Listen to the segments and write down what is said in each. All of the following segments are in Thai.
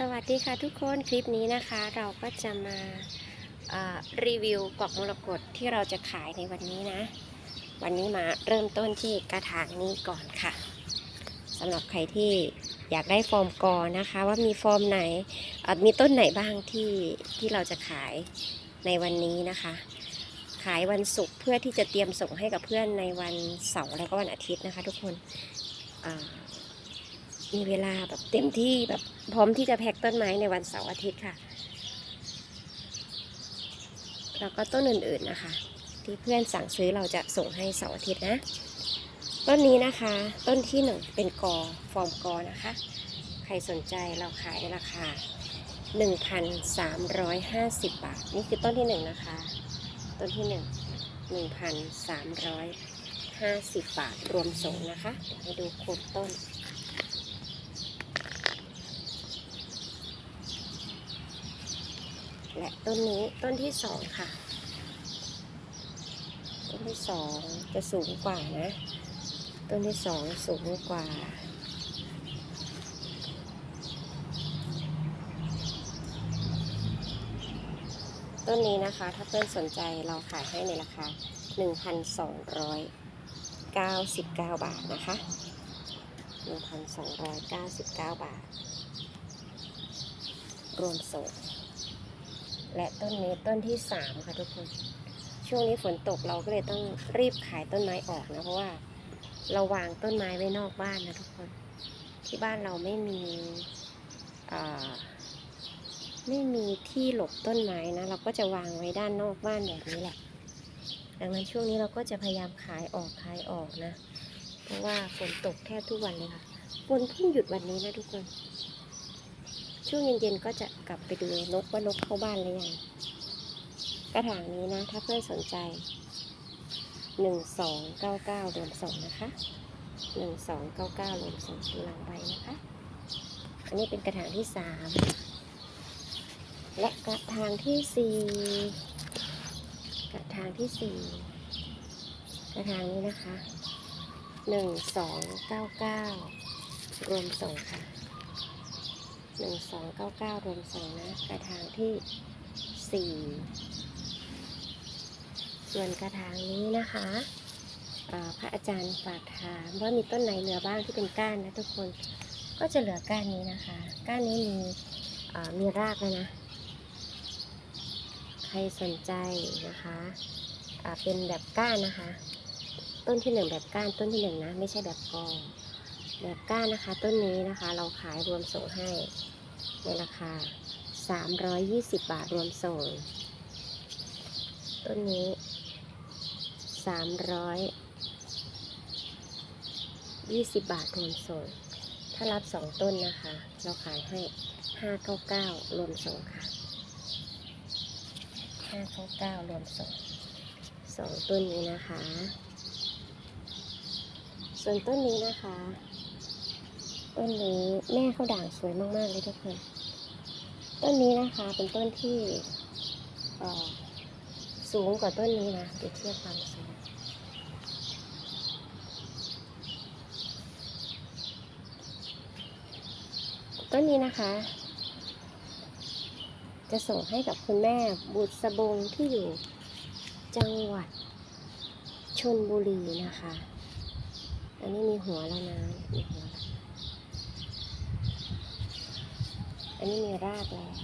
สวัสดีค่ะทุกคนคลิปนี้นะคะเราก็จะมาารีวิวกวักมรกตที่เราจะขายในวันนี้นะ วันนี้มาเริ่มต้นที่กระถางนี้ก่อนค่ะสำหรับใครที่อยากได้ฟอร์มกอนะคะ ว่ามีฟอร์มไหนมีต้นไหนบ้างที่ที่เราจะขายในวันนี้นะคะ ขายวันศุกร์เพื่อที่จะเตรียมส่งให้กับเพื่อนในวันเสาร์แล้วก็วันอาทิตย์นะคะ ทุกคน มีเวลาแบบเต็มที่แบบพร้อมที่จะแพ็กต้นไม้ในวันเสาร์อาทิตย์ค่ะ แล้วก็ต้นอื่นๆนะคะ ที่เพื่อนสั่งซื้อเราจะส่งให้เสาร์อาทิตย์นะ ต้นนี้นะคะ ต้นที่หนึ่งเป็นกอฟอร์มกอนะคะ ใครสนใจเราขายในราคา 1,350 บาท นี่คือต้นที่หนึ่งนะคะ ต้นที่หนึ่ง1,350 บาทรวมส่งนะคะ ให้ดูโคนต้น และต้นนี้ต้นที่สองค่ะ ต้นที่สองจะสูงกว่านะ ต้นที่สองสูงกว่าต้นนี้นะคะถ้าเพื่อนสนใจเราขายให้ในราคา 1,299 บาทนะคะ 1,299 บาท รวมส่ง และต้นนี้ต้นที่สามค่ะทุกคน ช่วงนี้ฝนตกเราก็เลยต้องรีบขายต้นไม้ออกนะเพราะว่าเราวางต้นไม้ไว้นอกบ้านนะทุกคน ที่บ้านเราไม่มีไม่มีที่หลบต้นไม้นะ เราก็จะวางไว้ด้านนอกบ้านแบบนี้แหละ ดังนั้นช่วงนี้เราก็จะพยายามขายออกขายออกนะ เพราะว่าฝนตกแทบทุกวันเลยค่ะ ฝนเพิ่งหยุดวันนี้นะทุกคน ช่วงเย็นๆก็จะกลับไปดูนกว่านกเข้าบ้านหรือยังกระถางนี้นะ ถ้าเพื่อนสนใจหนึ่งสองเก้าเก้ารวมส่งนะคะหนึ่งสองเก้าเก้ารวมส่งดูหลังใบนะคะ อันนี้เป็นกระถางที่สามและกระถางที่สี่กระถางที่สี่กระถางนี้นะคะหนึ่งสองเก้าเก้ารวมส่งค่ะ หนึ่งสองเก้าเก้ารวมส่งนะ กระถางที่สี่ส่วนกระถางนี้นะคะพระอาจารย์ฝากถามว่ามีต้นไหนเหลือบ้างที่เป็นก้านนะทุกคนก็จะเหลือก้านนี้นะคะ ก้านนี้มีมีรากแล้วนะ ใครสนใจนะคะเป็นแบบก้านนะคะ ต้นที่หนึ่งแบบก้านต้นที่หนึ่งนะ ไม่ใช่แบบกอ แบบก้านนะคะต้นนี้นะคะ เราขายรวมส่งให้ในราคา 320 บาทรวมส่ง ต้นนี้ 320 บาทรวมส่ง ถ้ารับ 2 ต้นนะคะ เราขายให้ 599 รวมส่งค่ะ 599 รวมส่งสองต้นนี้นะคะ ส่วนต้นนี้นะคะ ต้นนี้แม่ข้าวด่างสวยมากๆเลยทุกคน ต้นนี้นะคะเป็นต้นที่สูงกว่าต้นนี้นะเปรียบเทียบความสูงต้นนี้นะคะ จะส่งให้กับคุณแม่บุตรสบงที่อยู่จังหวัดชนบุรีนะคะ อันนี้มีหัวแล้วนะมีหัว แล้วอันนี้มีรากแล้ว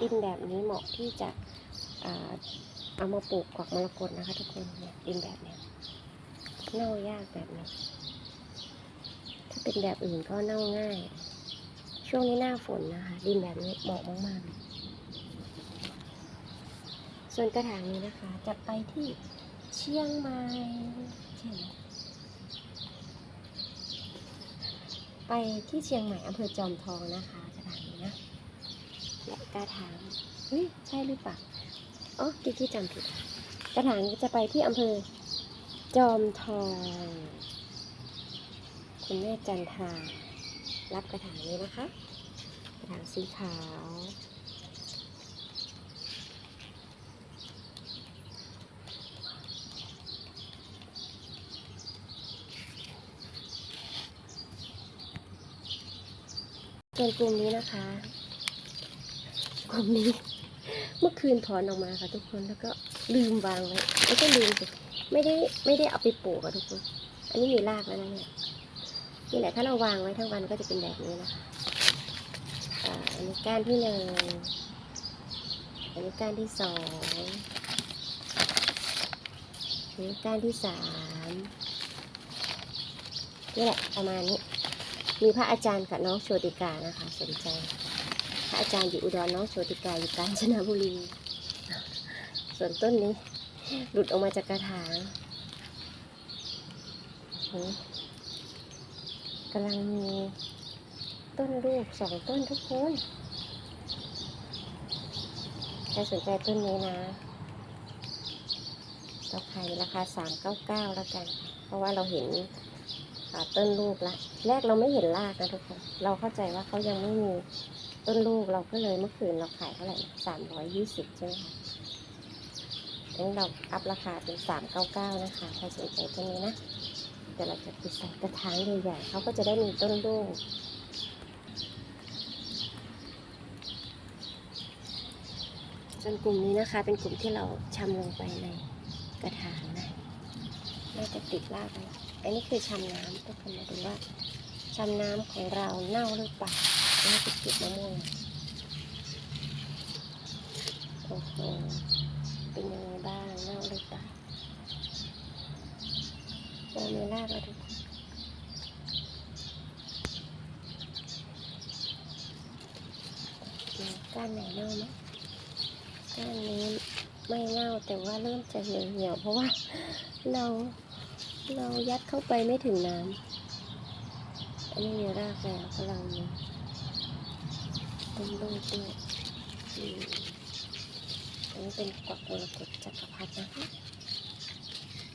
ดินแบบนี้เหมาะที่จะเอามาปลูกกวักมรกตนะคะ ทุกคนเนี่ยดินแบบเนี้ยเน่ายากแบบนี้ ถ้าเป็นแบบอื่นก็เน่าง่าย ช่วงนี้หน้าฝนนะคะ ดินแบบนี้เหมาะมากๆ ส่วนกระถางนี้นะคะ จะไปที่เชียงใหม่ใช่ไหมไปที่เชียงใหม่อำเภอจอมทองนะคะกระถางนี้นะ และกระถางเฮ้ยใช่หรือเปล่าอ๋อกิ๊กจำผิดกระถางจะไปที่อำเภอ จอมทองคุณแม่จันทารับกระถางนี้นะคะ กระถางสีขาวส่วนกลุ่มนี้นะคะ กลุ่มนี้ เมื่อคืนถอนออกมาค่ะทุกคนแล้วก็ลืมวางไว้ไม่ก็ลืมสิไม่ได้ไม่ได้เอาไปปลูกอะทุกคน อันนี้มีรากแล้วนะเนี่ยนี่แหละถ้าเราวางไว้ทั้งวันก็จะเป็นแบบนี้นะคะอันนี้ก้านที่หนึ่งอันนี้ก้านที่สองอันนี้ก้านที่สามนี่แหละประมาณนี้ มีพระอาจารย์กับน้องโชติกานะคะสนใจ พระอาจารย์อยู่อุดรน้องโชติกาอยู่กาญจนบุรี ส่วนต้นนี้ หลุดออกมาจากกระถางกำลังมีต้นลูกสองต้นทุกคนใครสนใจต้นนี้นะเราขายราคาสามเก้าเก้าแล้วกัน เพราะว่าเราเห็นต้นลูกละ แรกเราไม่เห็นรากนะทุกคน เราเข้าใจว่าเขายังไม่มี ต้นลูกเราก็เลยเมื่อคืนเราขายเท่าไหร่สามร้อยยี่สิบใช่ไหมคะงั้นเราอัพราคาเป็นสามเก้าเก้านะคะใครสนใจต้นนี้นะเดี๋ยวเราจะไปใส่กระถางใหญ่ๆเขาก็จะได้มีต้นลูกส่วนกลุ่มนี้นะคะ เป็นกลุ่มที่เราชำลงไปในกระถางนะน่าจะติดรากไว้อันนี้คือชำน้ำทุกคนมาดูว่าชำน้ำของเราเน่าหรือเปล่า น่าจะติดมะม่วงโอ้โหเป็นยังไงบ้างเน่าหรือเปล่าเรามีรากแล้วทุกคนก้านไหนเน่าไหมก้านนี้ไม่เน่าแต่ว่าเริ่มจะเหี่ยวเหี่ยวๆเพราะว่าเราเรายัดเข้าไปไม่ถึงน้ำอันนี้มีรากแล้วกำลังมี ต้นลูกด้วยอืมอันนี้เป็นกวักมรกตจักรพรรดินะคะ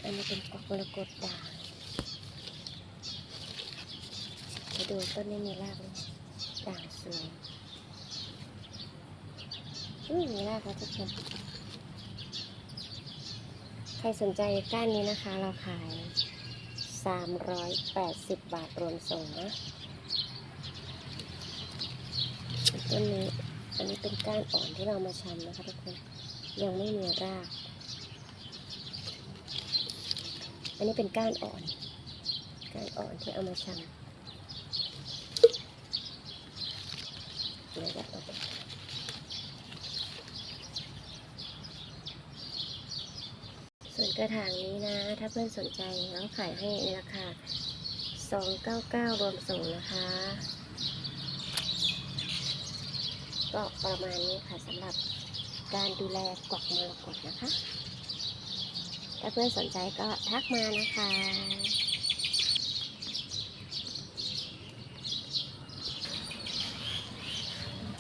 อันนี้เป็นกวักมรกตด่างไปดูต้นนี้มีรากไหมด่างสวยอืมมีรากแล้วทุกคนใครสนใจก้านนี้นะคะ เราขาย 380 บาทรวมส่งนะ ต้นนี้อันนี้เป็นก้านอ่อนที่เรามาชำนะคะทุกคนยังไม่มีราก อันนี้เป็นก้านอ่อน ก้านอ่อนที่เอามาชำเดี๋ยวจะเอส่วนกระถางนี้นะ ถ้าเพื่อนสนใจเราขายให้ในราคา 299 รวมส่งนะคะ ก็ประมาณนี้ค่ะสำหรับการดูแลกวักมรกตนะคะ ถ้าเพื่อนสนใจก็ทักมานะคะ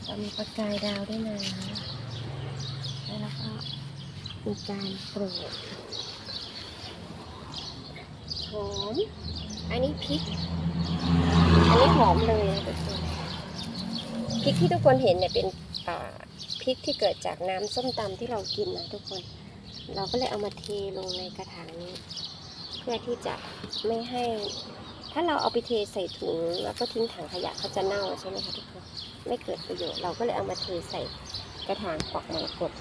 เรามีประกายดาวด้วยนะ แล้วก็มีการโปลูกหอม อันนี้พริก อันนี้หอมเลยนะทุกคน พริกที่ทุกคนเห็นเนี่ยเป็นพริกที่เกิดจากน้ำส้มตำที่เรากินนะทุกคน เราก็เลยเอามาเทลงในกระถางนี้ เพื่อที่จะไม่ให้ ถ้าเราเอาไปเทใส่ถุงแล้วก็ทิ้งถังขยะเขาจะเน่าใช่ไหมคะทุกคนไม่เกิดประโยชน์เราก็เลยเอามาเทใส่กระถางกวักมรกต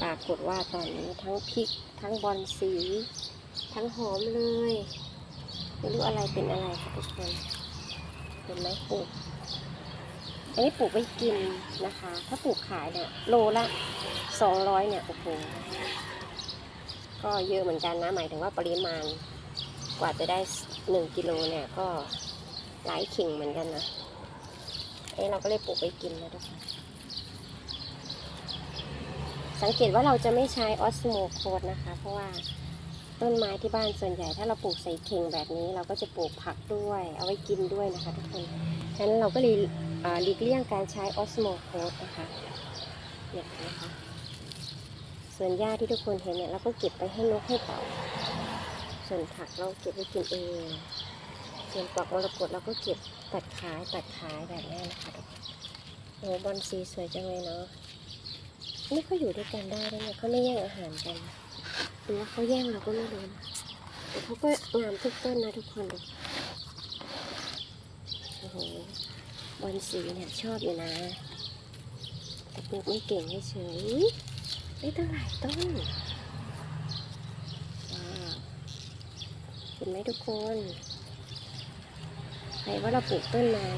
ปรากฏว่าตอนนี้ทั้งพริกทั้งบอลสี ทั้งหอมเลยไม่รู้อะไรเป็นอะไรค่ะทุกคนเห็นไหมปลูก อันนี้ปลูกไว้กินนะคะ ถ้าปลูกขายเนี่ยโลละสองร้อยเนี่ยโอ้โหก็เยอะเหมือนกันนะหมายถึงว่าปริมาณกว่าจะได้หนึ่งกิโลเนี่ยก็หลายขิงเหมือนกันนะเอ้เราก็เลยปลูกไว้กินนะทุกคนสังเกตว่าเราจะไม่ใช้ออสโมโคดนะคะ เพราะว่าต้นไม้ที่บ้านส่วนใหญ่ ถ้าเราปลูกใส่เข่งแบบนี้ เราก็จะปลูกผักด้วย เอาไว้กินด้วยนะคะ ทุกคนฉะนั้นเราก็เลย หลีกเลี่ยงการใช้ออสโมโคดนะคะเนี่ยนะคะส่วนหญ้าที่ทุกคนเห็นเนี่ยเราก็เก็บไปให้นกให้เต่าส่วนผักเราเก็บไว้กินเองส่วนปลอกมรกตเราก็เก็บตัดขายตัดขายแบบนี้นะคะทุกคนโอ้บอลสีสวยจังเลยเนาะนี่เขาอยู่ด้วยกันได้ด้วยเนี่ยเขาไม่แย่งอาหารกันหรือว่าเขาแย่งเราก็ไม่รู้นะแต่เขาก็งามทุกต้นนะทุกคนดูโอ้โห บอลสีเนี่ยชอบอยู่นะ แต่ปลูกไม่เก่งเฉยได้ตั้งหลายต้นว้าวเห็นไหมทุกคนใครว่าเราปลูกต้นไม้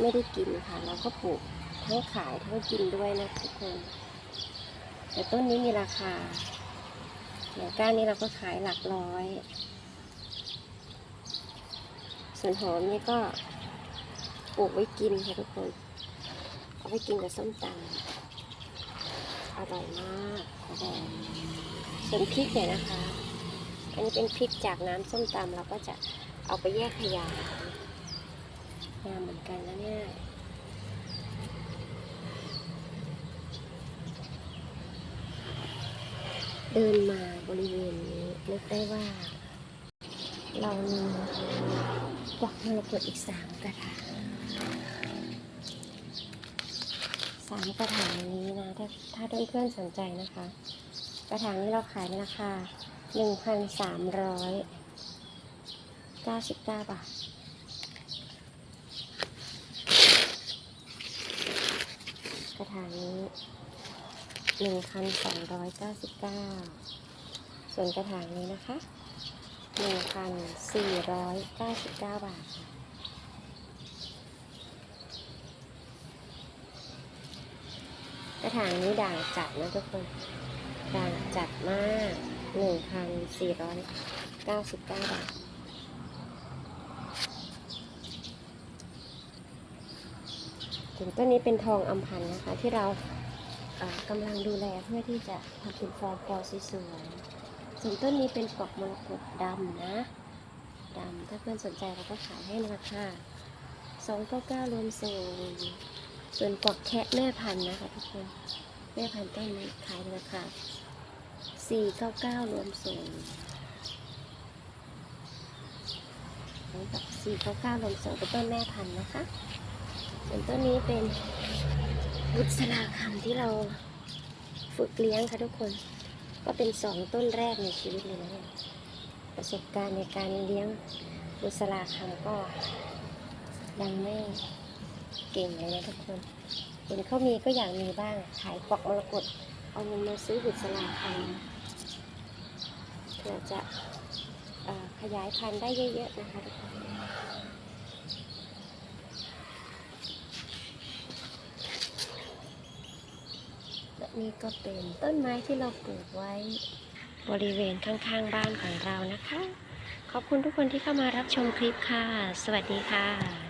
ไม่ได้กินค่ะ เราก็ปลูกทั้งขายทั้งกินด้วยนะทุกคน แต่ต้นนี้มีราคาอย่างก้านนี้เราก็ขายหลักร้อย ส่วนหอมนี่ก็ ปลูกไว้กินค่ะทุกคน เอาไว้กินกับส้มตำอร่อยมากอร่อยส่วนพริกเนี่ยนะคะ อันนี้เป็นพริกจากน้ำส้มตำเราก็จะเอาไปแยกขยะงามเหมือนกันนะเนี่ยเดินมาบริเวณนี้นึกได้ว่า เรามีกวักมรกตอีกสามกระถาง สามกระถางนี้นะ ถ้าถ้าเพื่อนๆสนใจนะคะ กระถางนี้เราขายในราคาหนึ่งพันสามร้อยเก้าสิบเก้าบาทกระถางนี้หนึ่งพันสองร้อยเก้าสิบเก้าส่วนกระถางนี้นะคะหนึ่งพันสี่ร้อยเก้าสิบเก้าบาทค่ะกระ ถางนี้ด่างจัดนะทุกคน ด่างจัดมากหนึ่งพันสี่ร้อยเก้าสิบเก้าบาทถึงต้นนี้เป็นทองอัมพันธ์นะคะ ที่เรากำลังดูแลเพื่อที่จะทำเป็นฟอร์มกอสวยๆส่วนต้นนี้เป็นปลอกมรกตดำนะดำถ้าเพื่อนสนใจเราก็ขายให้ราคา299รวมส่ง ส่วนปอกแคะแม่พันธุ์นะคะทุกคน แม่พันธุ์ต้นนี้ขายราคา499 รวมส่งแล้วกับ499 รวมส่งเป็นต้นแม่พันธุ์นะคะ ส่วนต้นนี้เป็นบุษราคำที่เราฝึกเลี้ยงค่ะทุกคน ก็เป็นสองต้นแรกในชีวิตเลยนะประสบการณ์ในการเลี้ยงบุษราคำก็ยังไม่ เก่งเลยนะทุกคนเห็นเขามีก็อยากมีบ้าง ขายปลอกมรกตเอาเงินมาซื้อบุษราคำเพื่อจะอขยายพันธุ์ได้เยอะๆนะคะทุกคนและนี่ก็เป็นต้นไม้ที่เราปลูกไว้บริเวณข้างๆบ้านของเรานะคะ ขอบคุณทุกคนที่เข้ามารับชมคลิปค่ะ สวัสดีค่ะ